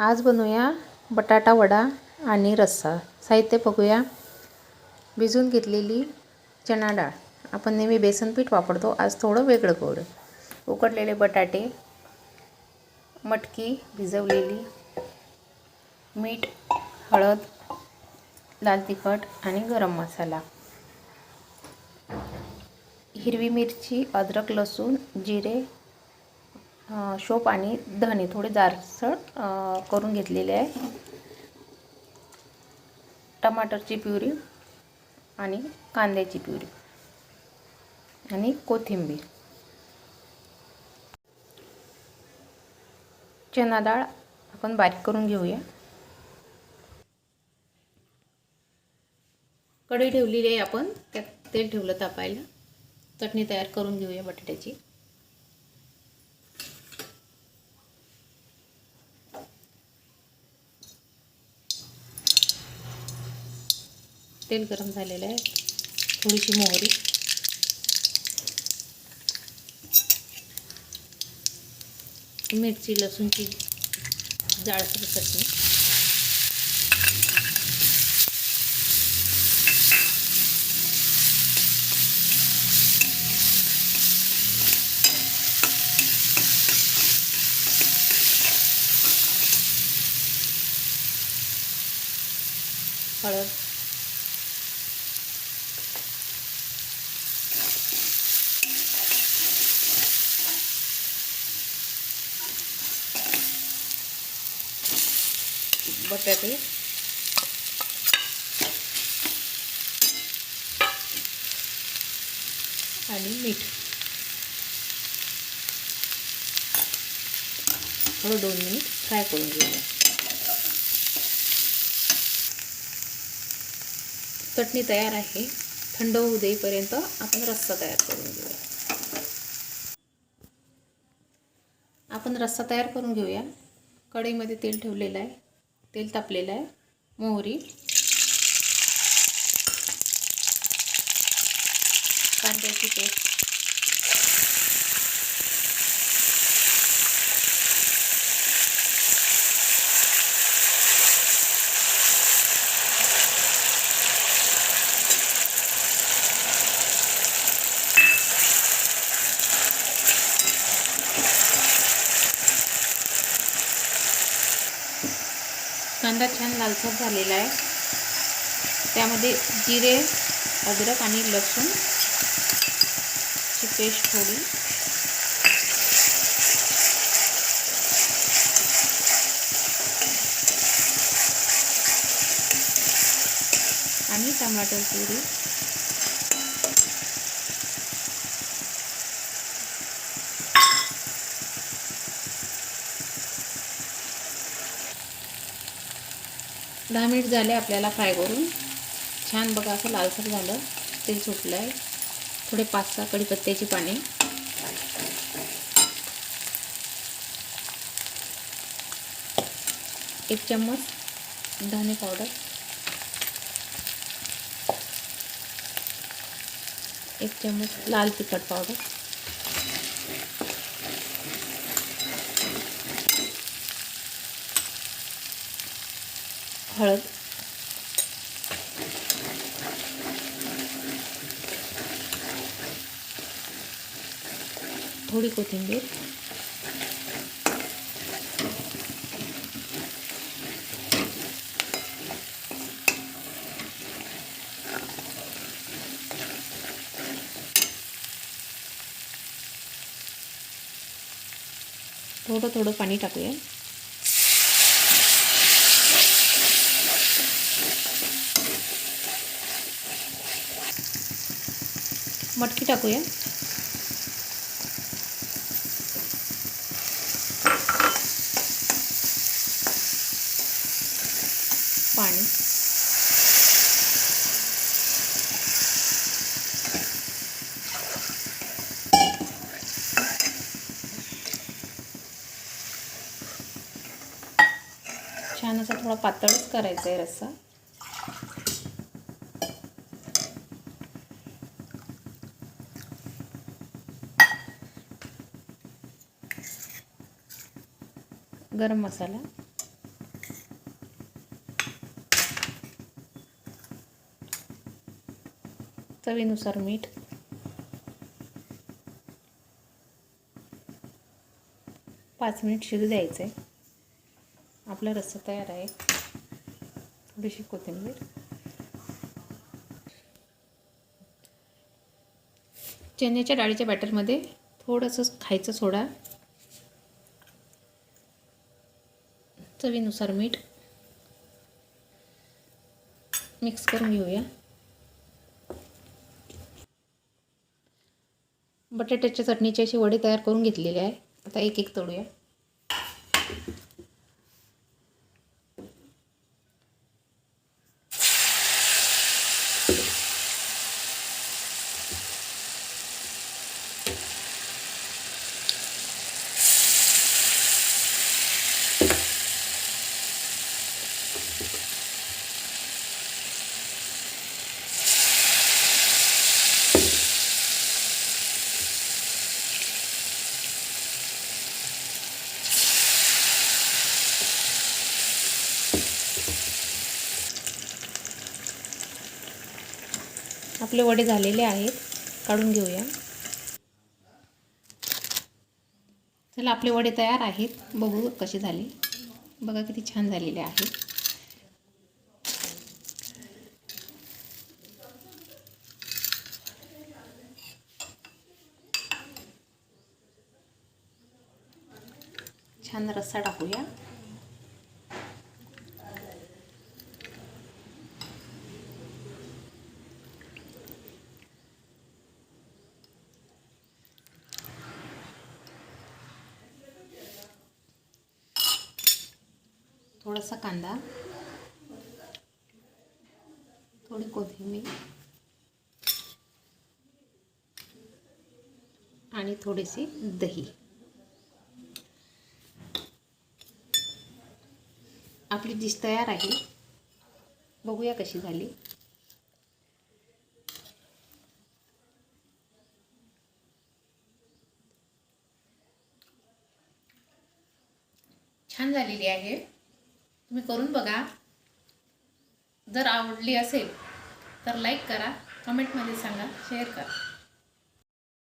आज बनवूया बटाटा वडा आणि रस्सा. साहित्य बघूया. भिजून घेतलेली चणा डाळ. आपण नेहमी बेसन पीठ वापरतो. आज थोडं वेगळं करू उकडलेले बटाटे मटकी भिजवलेली मीठ हळद लाल तिखट आणि गरम मसाला. हिरवी मिरची अद्रक लसूण जिरे शोप आणि धणे थोडे जारसळ करून घेतलेले आहे. टमाटरची प्युरी आणि कांद्याची प्युरी आणि कोथिंबीर. चना डाळ आपण बारीक करून घेऊया. कढई ठेवलेली आहे आपण त्यात तेल ठेवलं तापायला. चटणी तयार करून घेऊया बटाट्याची. तेल गरम झालेलं आहे. थोडीशी मोहरी. मिरची लसूणची जाळसर चटणी. हळद. बटाटे. आणि मीठ. थोडं दोन मिनिट फ्राय करून घेऊया. चटणी तयार आहे. थंड होऊ देईपर्यंत आपण रस्सा तयार करून घेऊया. आपण रस्सा तयार करून घेऊया. कढईमध्ये तेल ठेवलेलं आहे. तेल तापलेलं आहे मोहरी. कांद्याची पेस्ट. कांदा छान लालसर झालेला आहे. त्यामध्ये जिरे अद्रक आणि लसूण ची पेस्ट थोडी. आणि टमाटर प्युरी. दहा मिनिट झाले आपल्याला फ्राय करून. छान बघा असं लालसर झालं. तेल सुटलं आहे थोडे पाच सहा कढीपत्त्याची पाने. एक चम्मच धने पावडर. एक चम्मच लाल तिखट पावडर. हळद. थोडी कोथिंबीर. थोडं थोडं पाणी टाकूया. मटकी टाकूया. पाणी. छान असा थोडा पातळच करायचा आहे रस्सा. गरम मसाला. चवीनुसार मीठ. पाच मिनिट शिजू द्यायचं. आहे आपला रस्सा तयार आहे. थोडीशी कोथिंबीर. चण्याच्या डाळीच्या बॅटरमध्ये थोडंसं खायचं सोडा. चवीनुसार मीठ मिक्स करून घेऊया. बटाट्याच्या चटणीचे असे वडे तयार करून घेतलेले आहे. आता एक एक तळूया. आपले वडे झालेले आहेत काढून घेऊया. चला आपले वडे तयार आहेत. बघू कसे झाले. बघा किती छान झालेले आहेत छान रस्सा टाकूया. थोडासा कांदा थोडी कोथिंबीर आणि थोडेसे दही. आपली डिश तयार आहे. बघूया कशी झाली. छान झालेली आहे. तुम्ही करून बघा. जर आवडली असेल तर लाईक करा कमेंटमध्ये सांगा शेअर करा.